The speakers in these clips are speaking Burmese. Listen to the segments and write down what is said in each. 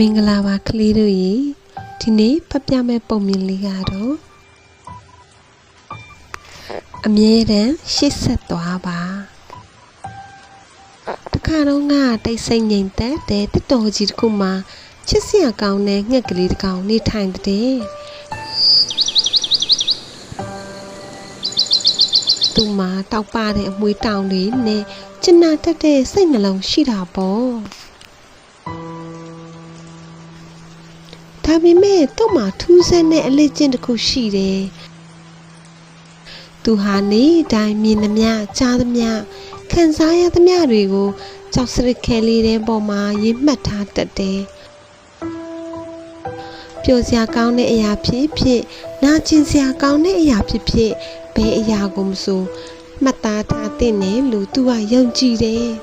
မင်္ဂလာပါကလေးတို့ရေဒီနေ့ဖတ်ပြမယ့်ပုံမြင်လေးကတော့အမြဲတမ်းရှေ့ဆက်သွားပါတခါတော့ငါတိတ်ဆိတ်ငိမ်သက်တဲ့တစ်တော်ကြီးတစ်ခုမှာချစ်စရာကောင်းတဲ့ငှက်ကလေးတစ်ကောင်နေထိုင်တဲ့သူ့မှာတောက်ပတဲ့အမွှေးတောင်လေးနဲ့ကျနာတတ်တဲ့စိတ်နှလုံးရှိတာပေါ့ ဒါပေမဲ့သူ့မှာထူးဆန်းတဲ့အလေးကျင့်တစ်ခုရှိတယ်။သူဟာနေတိုင်းမြင်သမျှကြားသမျှခံစားရသမျှတွေကိုကြောက်စရစ်ခဲလေးတဲ့ပေါ်မှာရေးမှတ်ထားတတ်တယ်။ပျော်စရာကောင်းတဲ့အရာဖြစ်ဖြစ်နာကျင်စရာကောင်းတဲ့အရာဖြစ်ဖြစ်ဘယ်အရာကိုမဆိုမှတ်သားထားတဲ့နဲ့လို့သူကယုံကြည်တယ်။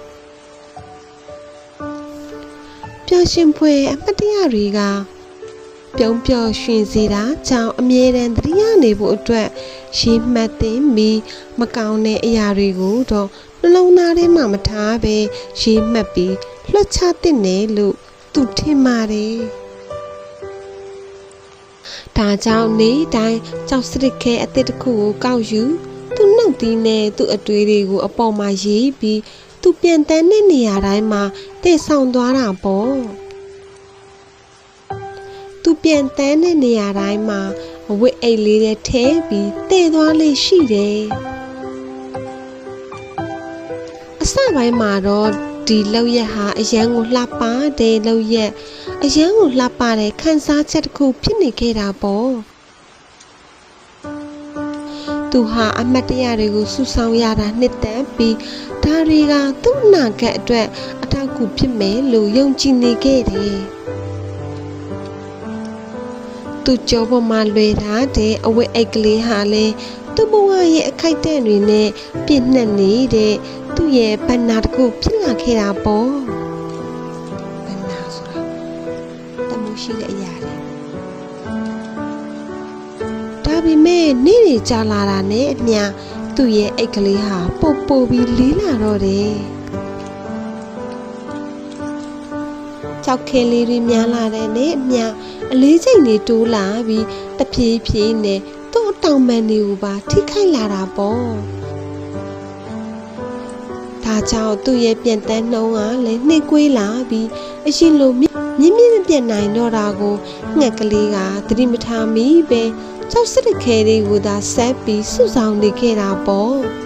ပျော်ရွှင်ဖွယ်အမတ်တရားတွေက ပြုံးပျော်ရွှင်စေတာကြောင့်အမြဲတမ်းသတိရနေဖို့အတွက်ရှေးမှတ်သိမ်းပြီးမကောင်းတဲ့အရာတွေကိုတော့နှလုံးသားထဲမှာမထားဘဲရှေးမှတ်ပြီးလွှတ်ချတဲ့နယ်လို့သူထင်ပါတယ်။ဒါကြောင့်နေ့တိုင်းကြောက်စရစ်ခဲအသစ်တစ်ခုကိုကောက်ယူသူ့နှုတ်သီးနဲ့သူ့အတွေးတွေကိုအပေါ်မှာရေးပြီးသူပြန်တန်းတဲ့နေရာတိုင်းမှာတည်ဆောင်သွားတာပေါ့။ သူပြန်တန်းတဲ့နေရာတိုင်းမှာအဝတ်အိတ်လေးတွေထဲပြီးတည်သွားလေးရှိတယ်အစပိုင်းမှာတော့ဒီလောက်ရက်ဟာအရန်ကိုလှပတဲ့လောက်ရက်အရန်ကိုလှပတဲ့ခန်းစားချက်တစ်ခုဖြစ်နေခဲ့တာပေါ့သူဟာအမတ်တရားတွေကိုစူဆောင်းရတာနှစ်သက်ပြီးဒါတွေကသူ့အနာဂတ်အတွက်အထောက်အကူဖြစ်မယ်လို့ယုံကြည်နေခဲ့တယ် သူကြောပေါ်မှာလွယ်ထားတဲ့အဝတ်အိတ်ကလေးဟာလဲသူ့ဘဝရဲ့အခိုက်အတန့်တွေနဲ့ပြည့်နှက်နေတဲ့သူ့ရဲ့ဘန္နာတစ်ခုဖြစ်လာခဲ့တာပေါ့ဘန္နာဆိုတာတမှုရှိတဲ့အရာလေဒါပေမဲ့နေ့တွေကြာလာတာနဲ့အမျှသူ့ရဲ့အိတ်ကလေးဟာပုတ်ပုတ်ပြီးလေးလာတော့တယ် ကြောက်ခဲလေးတွေများလာတဲ့နဲ့အမျှအလေးချိန်တွေတိုးလာပြီးတဖြည်းဖြည်းနဲ့သူ့အတောင်ပံတွေကိုပါထိခိုက်လာတာပေါ့ဒါကြောင့်သူ့ရဲ့ပြန်တန်းနှုံးကလည်းနှိပ်ကွေးလာပြီးအရှင်လိုမြင့်မြင့်မြင့်မပြတ်နိုင်တော့တာကိုငှက်ကလေးကသတိမထားမိပဲကြောက်စစ်တခဲတွေကိုသာဆက်ပြီးစုဆောင်နေခဲ့တာပေါ့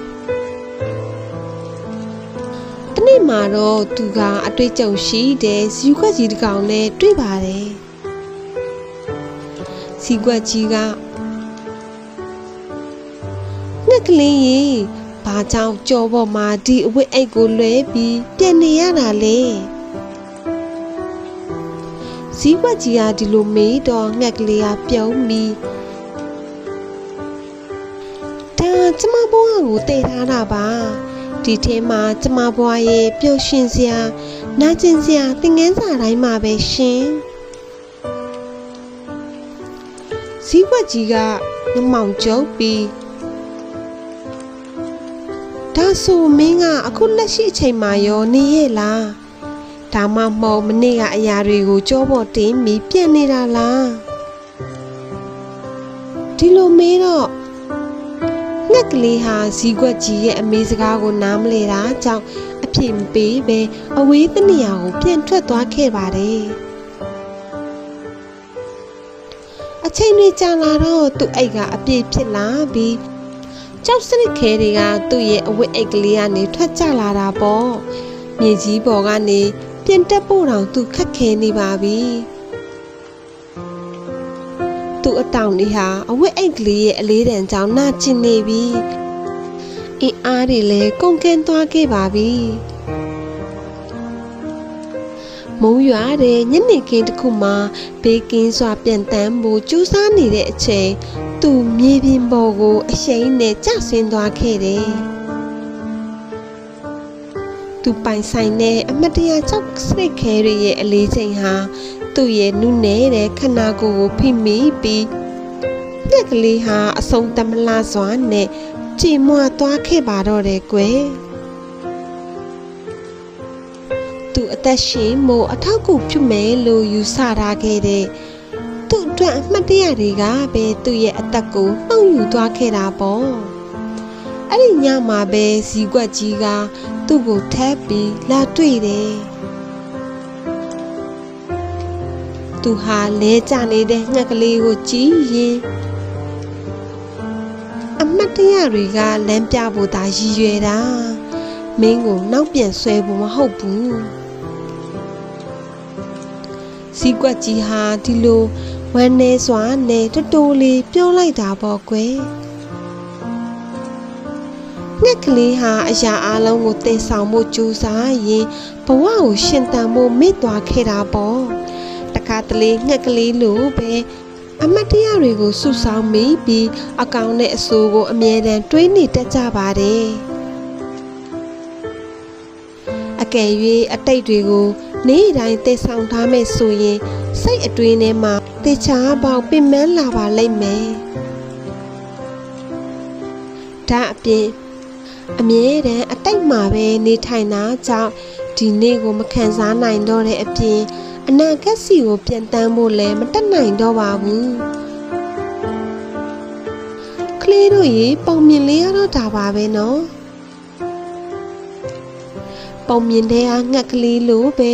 မှာတော့သူကအတွေ့အကြုံရှိတဲ့ဇီဝခွက်ကြီးတစ်ကောင်နဲ့တွေ့ပါတယ်စီကွက်ကြီးကငှက်ကလေးရေဘာကြောင့်ကြော်ပေါ်မှာဒီအဝတ်အိတ်ကိုလွဲပြီးပြန်နေရတာလဲစီကွက်ကြီးကဒီလိုမေးတော့ငှက်ကလေးကပြုံးပြီးဒါကျမဘွားကိုတည်ထားတာပါ ဒီထဲမှာကျမဘွားရဲ့ပျော်ရွှင်စရာနာကျင်စရာသင်ငန်းစာတိုင်းမှာပဲရှင်ဇီးဝက်ကြီးကငမောင်ကျုပ်ပြီးဒါဆိုမင်းကအခုလက်ရှိအချိန်မှာရောနေရဲ့လားဒါမှမဟုတ်မနေ့ကအရာတွေကိုကြောပေါ်တင်ပြီးပြန်နေတာလားဒီလိုမေးတော့ ငှက်ကလေးဟာဇီးကွက်ကြီးရဲ့အမေစကားကိုနားမလဲတာကြောင့်အပြစ်မပေးပဲအဝေးတနေရာကိုပြန်ထွက်သွားခဲ့ပါတယ်အချိန်တွေကြာလာတော့သူ့အိတ်ကအပြည့်ဖြစ်လာပြီးကြောက်စရစ်ခဲတွေကသူ့ရဲ့အဝတ်အိတ်ကလေးကနေထွက်ကျလာတာပေါ့မြေကြီးပေါ်ကနေပြန်တက်ဖို့တောင်သူခက်ခဲနေပါပြီသူ့ အတောင်တွေဟာအဝတ်အိတ်ကလေးရဲ့အလေးတန်ကြောင့်နှာကျင်နေပြီအင်းအားတွေလည်းကုန်ကင်းသွားခဲ့ပါပြီမုံရွာတဲ့ညနေခင်းတစ်ခုမှာဘေးကင်းစွာပြန်တန်းဖို့ကြိုးစားနေတဲ့အချိန်သူမြေပြင်ပေါ်ကိုအရှိန်နဲ့ကျဆင်းသွားခဲ့တယ်။သူပိုင်ဆိုင်တဲ့အမတ်တရာကြောက်စရိတ်ခဲတွေရဲ့အလေးချိန်ဟာ သူ့ရဲ့နုနယ်တဲ့ခန္ဓာကိုယ်ကိုဖိမိပြီးညက်ကလေးဟာအဆုံးတမလားစွာနဲ့ကြည်မွသွားခဲ့ပါတော့တယ်ကွယ်။သူအသက်သက်ရှင်မို့အထောက်အကူပြုမယ်လို့ယူဆထားခဲ့တဲ့သူ့အတွက်အမှတ်တရတွေကပဲသူ့ရဲ့အသက်ကိုနှုတ်ယူသွားခဲ့တာပေါ့အဲ့ဒီညမှာပဲဇီကွက်ကြီးကသူ့ကိုထပ်ပြီးလာတွေ့တယ် သူဟာလဲကျနေတဲ့ငှက်ကလေးကိုကြည့်ရင်အမတ်တရတွေကလမ်းပြဖို့သာရည်ရွယ်တာမင်းကိုနောက်ပြန်ဆွဲဖို့မဟုတ်ဘူးဇီကွက်ကြီးဟာဒီလိုဝမ်းနေစွာနဲ့တတိုးလေးပြောလိုက်တာပေါ့ကွယ်ငှက်ကလေးဟာအရာအလုံးကိုတည်ဆောင်မှုကြိုးစားရင်ဘဝကိုရှင်သန်မှုမေ့သွားခဲ့တာပေါ့ တခါတလေငှက်ကလေးလိုပဲအမတ်တရားတွေကိုစုဆောင်းမိပြီးအကောင်နဲ့အဆိုးကိုအမြဲတမ်းတွေးနေတတ်ကြပါတယ်အကယ်၍အတိတ်တွေကိုနေ့တိုင်းတည်ဆောင်ထားမယ်ဆိုရင်စိတ်အတွင်းထဲမှာတေချာပေါက်ပင်ပန်းလာပါလိမ့်မယ်ဒါအပြင်အမြဲတမ်းအတိတ်မှာပဲနေထိုင်တာကြောင့်ဒီနေ့ကိုမခံစားနိုင်တော့တဲ့အပြင် အနာဂတ်စီကိုပြန်တန်းဖို့လည်းမတက်နိုင်တော့ပါဘူးကလေးတို့ရေပုံမြင်လေးရတော့ဒါပါပဲနော်ပုံမြင်တဲ့အားငှက်ကလေးလိုပဲ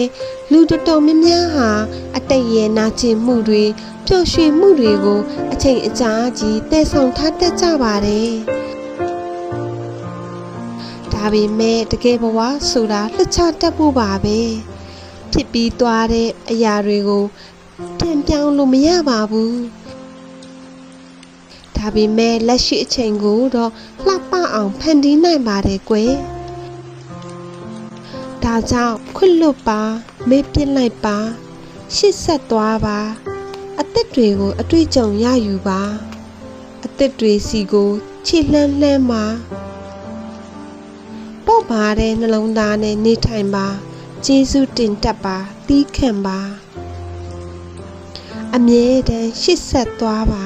လူတော်တော်များများဟာအတိတ်ရဲ့နာကျင်မှုတွေပျော်ရွှင်မှုတွေကို အချိန်အကြာကြီးတည်ဆောင်ထားတတ်ကြပါတယ်ဒါပေမဲ့တကယ်ဘဝဆိုတာလှချတတ်ဖို့ပါပဲ ဖြစ်ပြီးသွားတဲ့အရာတွေကိုပြန်ပြောင်းလို့မရပါဘူးဒါပေမဲ့လက်ရှိအချိန်ကိုတော့လှပအောင်ဖန်တီးနိုင်ပါတယ်ကွယ်ဒါကြောင့်ခွတ်လွတ်ပါမေ့ပြစ်လိုက်ပါ ရှစ်ဆက်သွားပါ အသက်တွေကို အတွေ့အကြုံရယူပါအသက်တွေစီကိုခြေလှမ်းလှမ်းပါပေါ့ပါတဲ့နှလုံးသားနဲ့နေထိုင်ပါ ကျေးဇူးတင်တတ်ပါသီးခံပါအမြဲတမ်းရှစ်ဆက်သွားပါ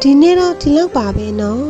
ဒီနေ့တော့ဒီလောက်ပါပဲနော်